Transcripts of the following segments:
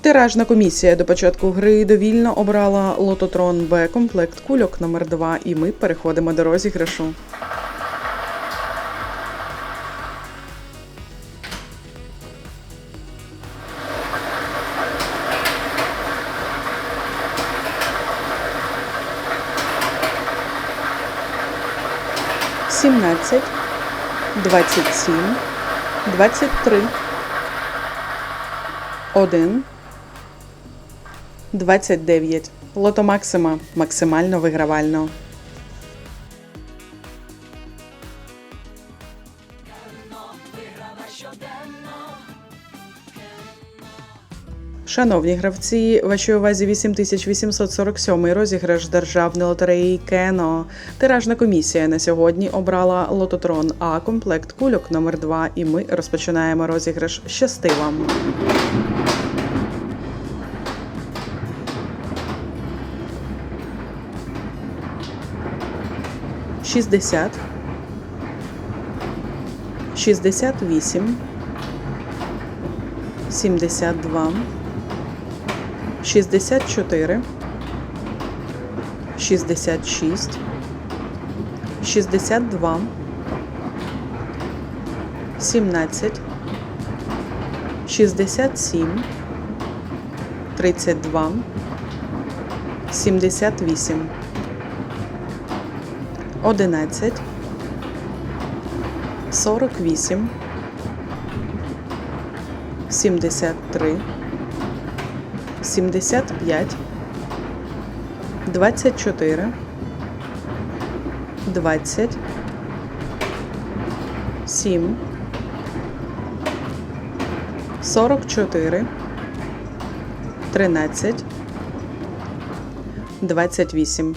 Тиражна комісія до початку гри довільно обрала лототрон Б комплект кульок номер 2 і ми переходимо до розіграшу. Сімнадцять, двадцять сім, двадцять три, один, 29. Лото Максима максимально вигравально. Шановні гравці, вашій увазі 8847 розіграш державної лотереї Кено. Тиражна комісія на сьогодні обрала лототрон А комплект кульок номер 2 І ми розпочинаємо розіграш щастивам. 60, 68, 72, 64, 66, 62, 17, 67, 32, 78. 11, 48, 73, 75, 24, 20, 7, 44, 13, 28.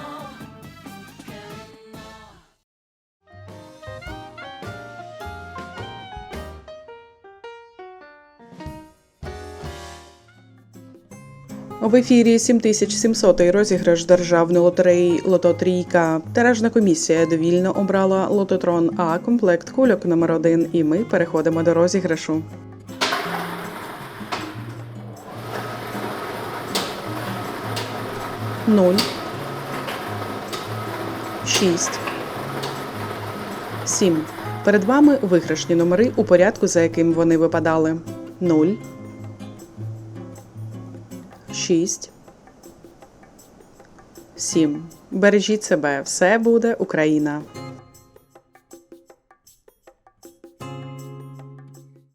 В ефірі 7700 розіграш державної лотереї Лото Трійка. Тиражна комісія довільно обрала лототрон А комплект кульок номер 1 і ми переходимо до розіграшу. Нуль. Шість. Сім. Перед вами виграшні номери у порядку, за яким вони випадали. Нуль. 6, 7. Бережіть себе, все буде Україна.